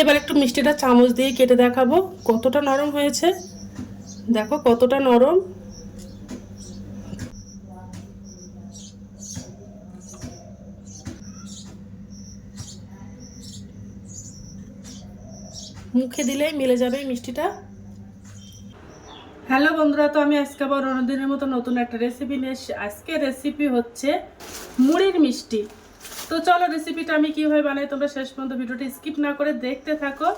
এবার একটু মিষ্টিটা চামচ দিয়ে কেটে দেখাবো। কতটা নরম হয়েছে? দেখো কতটা নরম। মুখে দিলেই মিলে যাবে মিষ্টিটা। হ্যালো বন্ধুরা, তো আমি আজকে আবার অন্যদিনের মতো নতুন একটা রেসিপি নিয়ে আজকে রেসিপি হচ্ছে মুড়ির মিষ্টি। তো চলো রেসিপিটা আমি কীভাবে বানাই তোমরা শেষ পর্যন্ত ভিডিওটি স্কিপ না করে দেখতে থাকো।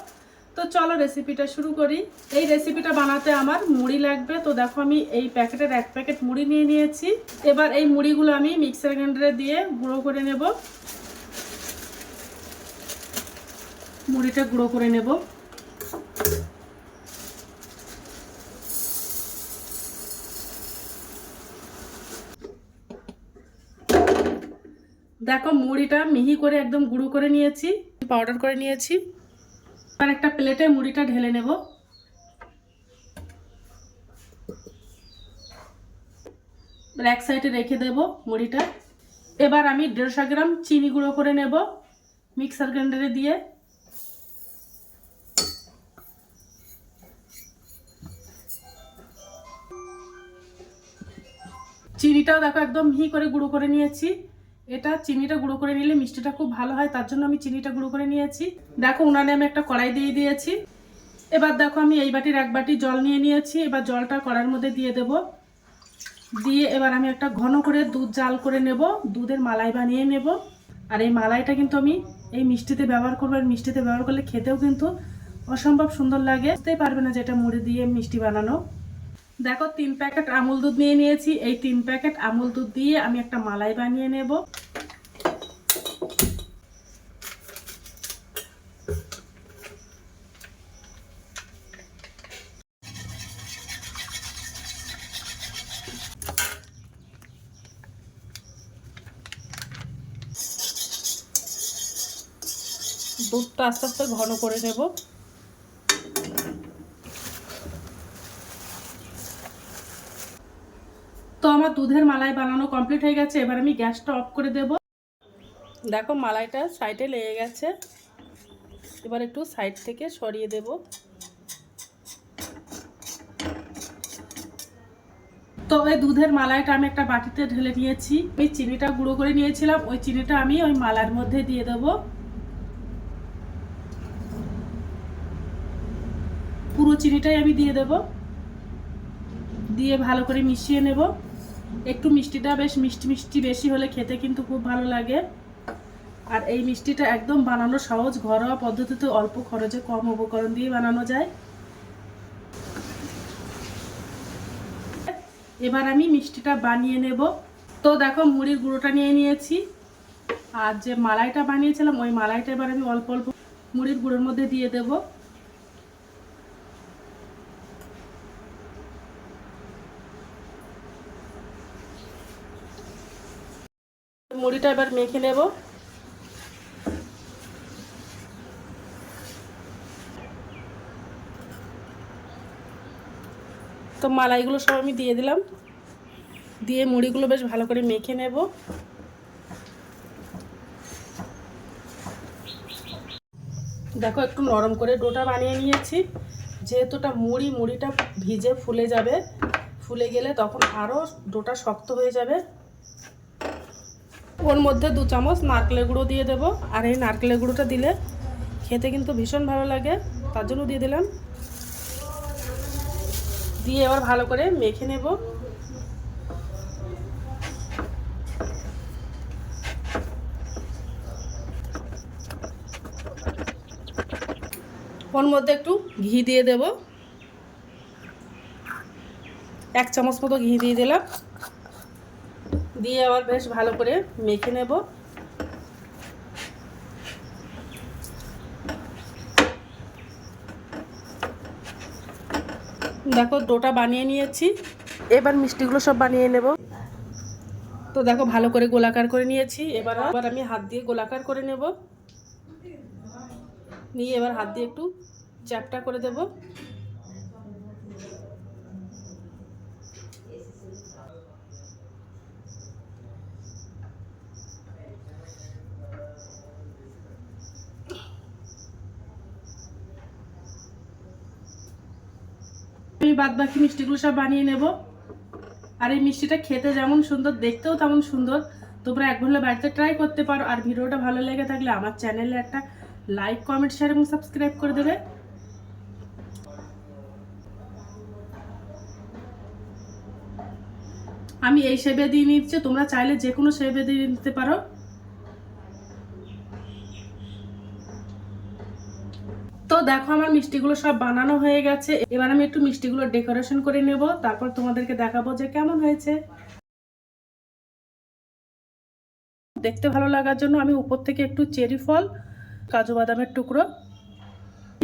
তো চলো রেসিপিটা শুরু করি। এই রেসিপিটা বানাতে আমার মুড়ি লাগবে। তো দেখো আমি এই প্যাকেটের এক প্যাকেট মুড়ি নিয়ে নিয়েছি। এবার এই মুড়িগুলো আমি মিক্সার গ্রাইন্ডারে দিয়ে গুঁড়ো করে নেব। মুড়িটা গুঁড়ো করে নেব। দেখো, মুড়িটা মিহি করে একদম গুঁড়ো করে নিয়েছি পাউডার করে নিয়েছি। আর একটা প্লেটে মুড়িটা ঢেলে নেব। এক সাইডে রেখে দেব মুড়িটা। এবার আমি দেড়শো গ্রাম চিনি গুঁড়ো করে নেব মিক্সার গ্রাইন্ডারে দিয়ে। চিনিটাও দেখো একদম মিহি করে গুঁড়ো করে নিয়েছি। এটা চিনিটা গুঁড়ো করে নিলে মিষ্টিটা খুব ভালো হয়, তার জন্য আমি চিনিটা গুঁড়ো করে নিয়েছি। দেখো উনানে আমি একটা কড়াই দিয়ে দিয়েছি। এবার দেখো আমি এই বাটির এক বাটি জল নিয়ে নিয়েছি, এবার জলটা কড়াইয়ের মধ্যে দিয়ে দেব। দিয়ে এবার আমি একটা ঘন করে দুধ জাল করে নেব, দুধের মালাই বানিয়ে নেব। আর এই মালাইটা কিন্তু আমি এই মিষ্টিতে ব্যবহার করব, আর মিষ্টিতে ব্যবহার করলে খেতেও কিন্তু অসম্ভব সুন্দর লাগে। বুঝতেই পারবে না যেটা মুড়ি দিয়ে মিষ্টি বানানো। দেখো, তিন প্যাকেট আমুল দুধ নিয়ে নিয়েছি। এই তিন প্যাকেট আমুল দুধ দিয়ে আমি একটা মালাই বানিয়ে নেব। দুধটা আস্তে আস্তে ঘন করে নেব। আমার দুধের মালাই বানানো কমপ্লিট হয়ে গেছে, এবার আমি গ্যাসটা অফ করে দেব। দেখো মালাইটা সাইডে লেগে গেছে, এবার একটু সাইড থেকে সরিয়ে দেব। তো ওই দুধের মালাইটা আমি একটা বাটিতে ঢেলে নিয়েছি ওই চিনিটা গুঁড়ো করে নিয়েছিলাম, ওই চিনিটা আমি ওই মালার মধ্যে দিয়ে দেব। পুরো চিনিটাই আমি দিয়ে দেব, দিয়ে ভালো করে মিশিয়ে নেব। একটু মিষ্টিটা বেশ মিষ্টি মিষ্টি বেশি হলে খেতে কিন্তু খুব ভালো লাগে। আর এই মিষ্টিটা একদম বানানো সহজ, ঘরোয়া পদ্ধতিতে অল্প খরচে কম উপকরণ দিয়ে বানানো যায়। এবার আমি মিষ্টিটা বানিয়ে নেব। তো দেখো, মুড়ির গুঁড়োটা নিয়ে নিয়েছি। আর যে মালাইটা বানিয়েছিলাম, ওই মালাইটা এবার আমি অল্প অল্প মুড়ির গুঁড়োর মধ্যে দিয়ে দেবো। মুড়িটা এবার মেখে নেব। তো মালাইগুলো সব আমি দিয়ে দিলাম। দিয়ে মুড়িগুলো বেশ ভালো করে মেখে নেব। দেখো একটু নরম করে ডোটা বানিয়ে নিয়েছি। যেহেতু ওটা মুড়ি, মুড়িটা ভিজে ফুলে যাবে, ফুলে গেলে তখন আরও ডোটা শক্ত হয়ে যাবে। ওর মধ্যে দু চামচ নারকেলের গুঁড়ো দিয়ে দেবো। আর এই নারকেলের গুঁড়োটা দিলে খেতে কিন্তু ভীষণ ভালো লাগে, তার জন্য দিয়ে দিলাম। দিয়ে এবার ভালো করে মেখে নেব। ওর মধ্যে একটু ঘি দিয়ে দেব। এক চামচ মতো ঘি দিয়ে দিলাম। দিয়ে আবার বেশ ভালো করে মেখে নেব। দেখো ডোটা বানিয়ে নিয়েছি। এবার মিষ্টিগুলো সব বানিয়ে নেব। তো দেখো ভালো করে গোলাকার করে নিয়েছি। এবার আবার আমি হাত দিয়ে গোলাকার করে নেব। নিয়ে এবার হাত দিয়ে একটু চ্যাপটা করে দেবো। আমি বাদ বাকি মিষ্টিগুলো সব বানিয়ে নেব। আর এই মিষ্টিটা খেতে যেমন সুন্দর, দেখতেও তেমন সুন্দর। তোমরা এক হলে বাড়িতে ট্রাই করতে পারো। আর ভিডিওটা ভালো লেগে থাকলে আমার চ্যানেলে একটা লাইক কমেন্ট শেয়ার এবং সাবস্ক্রাইব করে দেবে। আমি এই শেপে দিয়ে নিচ্ছি। তোমরা চাইলে যে কোনো শেপে দিয়ে নিতে পারো। দেখো আমার মিষ্টিগুলো সব বানানো হয়ে গেছে। এবার আমি একটু মিষ্টিগুলো ডেকোরেশন করে নেব। তারপর তোমাদেরকে দেখাবো যে কেমন হয়েছে। দেখতে ভালো লাগার জন্য আমি উপর থেকে একটু চেরি ফল, কাজু বাদামের টুকরো।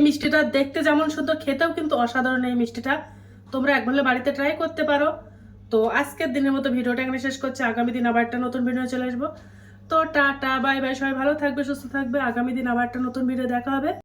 মিষ্টিটা দেখতে যেমন সুন্দর, খেতেও কিন্তু অসাধারণ এই মিষ্টিটা। তোমরা একবার বাড়িতে ট্রাই করতে পারো। তো আজকের দিনের মতো ভিডিওটা এখানে শেষ করছি। আগামী দিন আবার একটা নতুন ভিডিও চলে আসব। তো টাটা বাই বাই সবাই ভালো থাকবে, সুস্থ থাকবে। আগামী দিন আবার একটা নতুন ভিডিও দেখা হবে।